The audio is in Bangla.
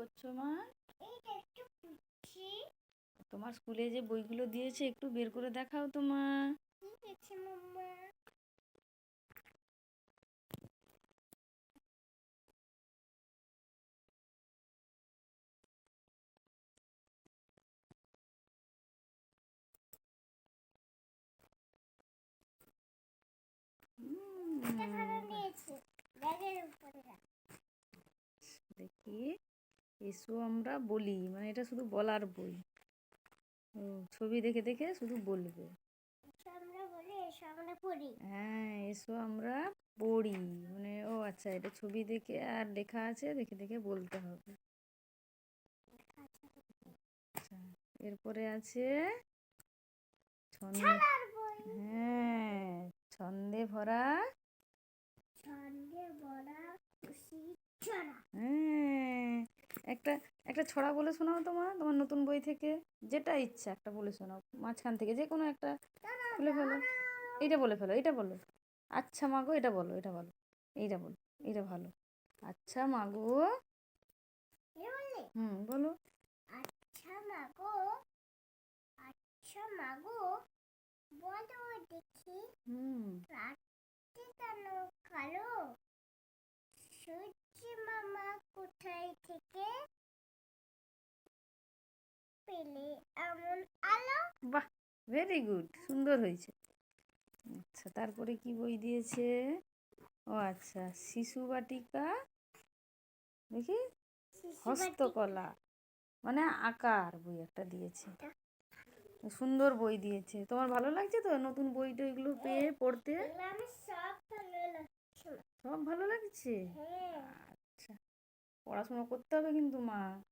করছ মা? তোমার স্কুলে যে বইগুলো দিয়েছে একটু বের করে দেখাও তো মা। দেখি। এসো আমরা বলি মানে এটা শুধু বলার বই। ও ছবি দেখে দেখে শুধু বলবে। হ্যাঁ এসো আমরা পড়ি। মানে ও আচ্ছা এটা ছবি দেখে আর লেখা আছে দেখে দেখে বলতে হবে। আচ্ছা এরপরে আছে ছন্দ হ্যাঁ ছন্দে ভরা একটা একটা ছড়া বলে শোনাও তোমার তোমার নতুন বই থেকে। যেটা ইচ্ছা একটা বলে শোনাও মাঝখান থেকে যে কোনো একটা বলে ফেলো। এইটা বলে ফেলো এইটা বলো। আচ্ছা মাগো এটা বলো এটা বলো। এইটা বলো এইটা ভালো। আচ্ছা মাগো হুম বলো। আচ্ছা মাগো আচ্ছা মাগো বলো দেখি। হুম। রাত্রি কেন কালো? সূর্য মামা কোথায় থেকে পেলে এমন আলো? বাহ ভেরি গুড সুন্দর হয়েছে। আচ্ছা তারপরে কি বই দিয়েছে? ও আচ্ছা শিশু বাটিকা দেখি? হস্তকলা মানে আকার বই একটা দিয়েছে। সুন্দর বই দিয়েছে। তোমার ভালো লাগছে তো নতুন বই টইগুলো পেয়ে পড়তে? সব ভালো লাগছে। সব ভালো লাগছে? হ্যাঁ। আচ্ছা পড়াশোনা করতে হবে কিন্তু মা।